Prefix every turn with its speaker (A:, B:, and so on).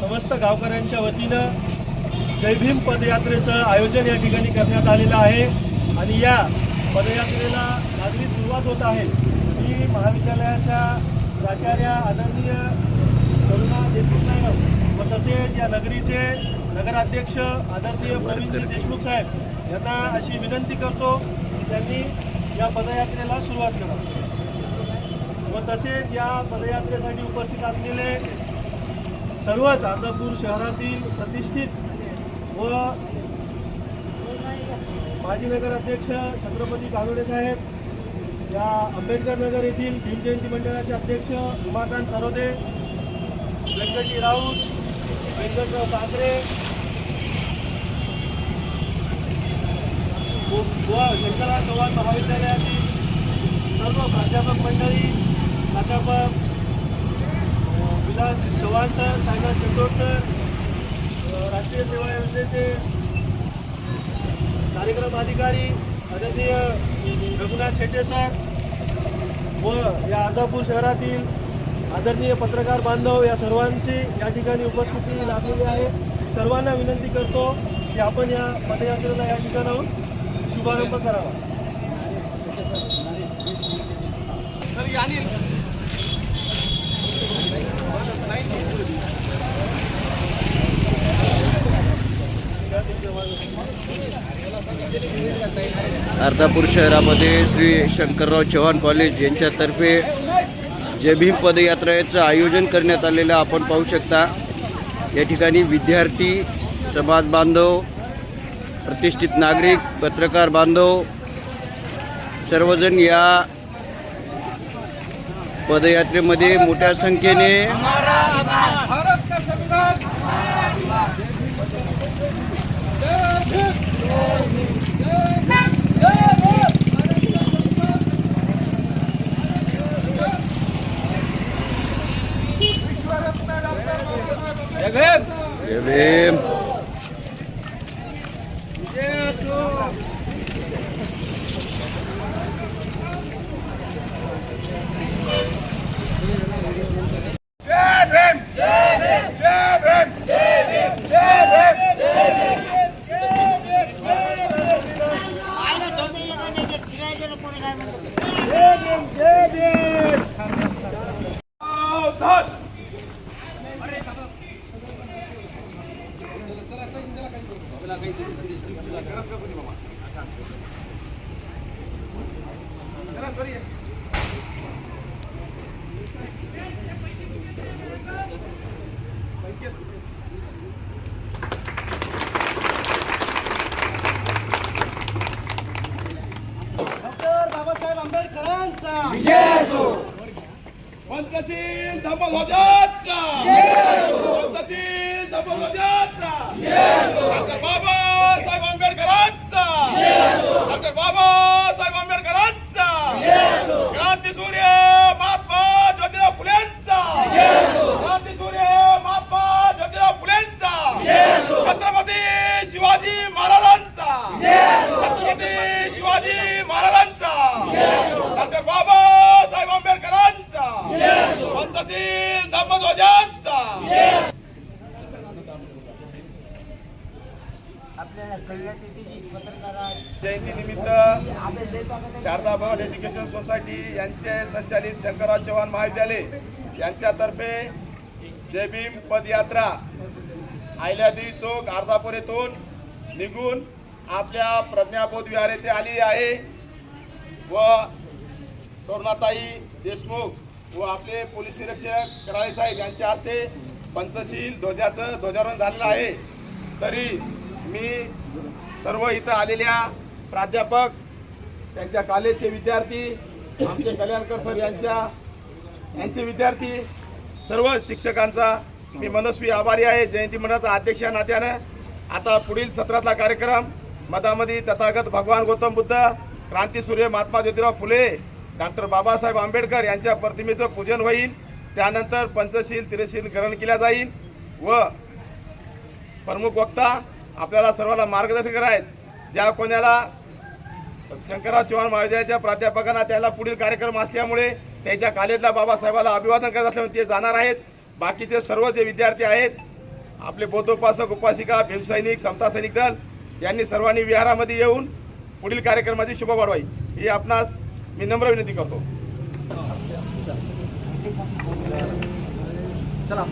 A: समस्त गावकऱ्यांच्या वतीनं जय भीम पदयात्रेचं आयोजन या ठिकाणी करण्यात आलेलं आहे. आणि या पदयात्रेला लागली सुरुवात होत आहे. ही महाविद्यालयाच्या प्राचार्या आदरणीय करुणा देशमुख व तसेच या नगरीचे नगराध्यक्ष आदरणीय प्रवीणजी देशमुख साहेब यांना अशी विनंती करतो की त्यांनी या पदयात्रेला सुरुवात करावी व तसेच या पदयात्रेसाठी उपस्थित असलेले सर्वच आदरपूर शहरातील प्रतिष्ठित व माजी नगराध्यक्ष छत्रपती कानोडे साहेब या आंबेडकर नगर येथील भीमजयंती मंडळाचे अध्यक्ष उमाकांत सरोदे व्यंकटी राऊत व्यंकटराव ठाकरे व शंकरराव चव्हाण महाविद्यालयातील सर्व प्राध्यापक मंडळी प्राध्यापक अ, विलास चव्हाण सर सर अ, राष्ट्रीय सेवा योजनेचे कार्यक्रम अधिकारी आदरणीय रघुनाथ शेट्टे सर व या अर्धापूर शहरातील आदरणीय पत्रकार बांधव या सर्वांची या ठिकाणी उपस्थिती लाभलेली आहे. सर्वांना विनंती करतो की आपण या पदयात्रेला या ठिकाणाहून शुभारंभ करावा.
B: अर्धापूर शहरामध्ये श्री शंकरराव चव्हाण कॉलेज यांच्यातर्फे जय भीम पदयात्रेचं आयोजन करण्यात आलेलं आपण पाहू शकता. या ठिकाणी विद्यार्थी समाज बांधव प्रतिष्ठित नागरिक पत्रकार बांधव सर्वजण या पदयात्रेमध्ये मोठ्या संख्येने जय भीम
C: आयला जाऊन दे,
A: बाबासाहेब आंबेडकरांचा
D: पंचशील धम्मध्वजाचा पंचशील धम्मध्वजाचा डॉक्टर बाबासाहेब आंबेडकरांचा डॉक्टर बाबासाहेब आंबेडकरांचा. क्रांती सूर्य महात्मा ज्योतिराव फुलेंचा क्रांती सूर्य महात्मा ज्योतिराव फुलेंचा छत्रपती शिवाजी महाराजांचा छत्रपती शिवाजी महाराजांचा डॉक्टर बाबासाहेब आंबेडकरांचा पंचशील धम्मध्वजांचा
C: जयंतीनिमित्त
D: जयंती निमित्त शारदा भवन एज्युकेशन सोसायटी यांचे संचालित शंकरराव चव्हाण महाविद्यालय यांच्यातर्फे जय भीम पदयात्रा. आयल्यादी चौक अर्धापूर येथून निघून आपल्या प्रज्ञाबोध विहार येथे आली आहे व तरुणाताई देशमुख व आपले पोलीस निरीक्षक कराळे साहेब यांच्या हस्ते पंचशील ध्वजाचं ध्वजारोहण झालेलं आहे. तरी मी सर्व इथं आलेल्या प्राध्यापक त्यांच्या कॉलेजचे विद्यार्थी आमचे कल्याणकर सर यांच्या यांचे विद्यार्थी सर्व शिक्षकांचा मी मनस्वी आभारी आहे. जयंती मंडळाचा अध्यक्ष नात्याने नात्यानं आता पुढील सत्रातला कार्यक्रम मधामध्ये तथागत भगवान गौतम बुद्ध क्रांतीसूर्य महात्मा ज्योतिराव फुले डॉक्टर बाबासाहेब आंबेडकर यांच्या प्रतिमेचं पूजन होईल. त्यानंतर पंचशील तिरशील ग्रहण केल्या जाईल व प्रमुख वक्ता आपल्याला सर्वांना मार्गदर्शक आहेत. ज्या कोणाला शंकरराव चव्हाण महाविद्यालयाच्या प्राध्यापकांना त्याला पुढील कार्यक्रम असल्यामुळे त्यांच्या कॉलेजला बाबासाहेबाला अभिवादन करत असल्यामुळे ते जाणार आहेत. बाकीचे सर्व जे विद्यार्थी आहेत आपले बौद्धोपासक उपासिका भीमसैनिक समता सैनिक दल यांनी सर्वांनी विहारामध्ये येऊन पुढील कार्यक्रमाची शुभ वाढवाई ही आपणास मी नम्र विनंती करतो. चला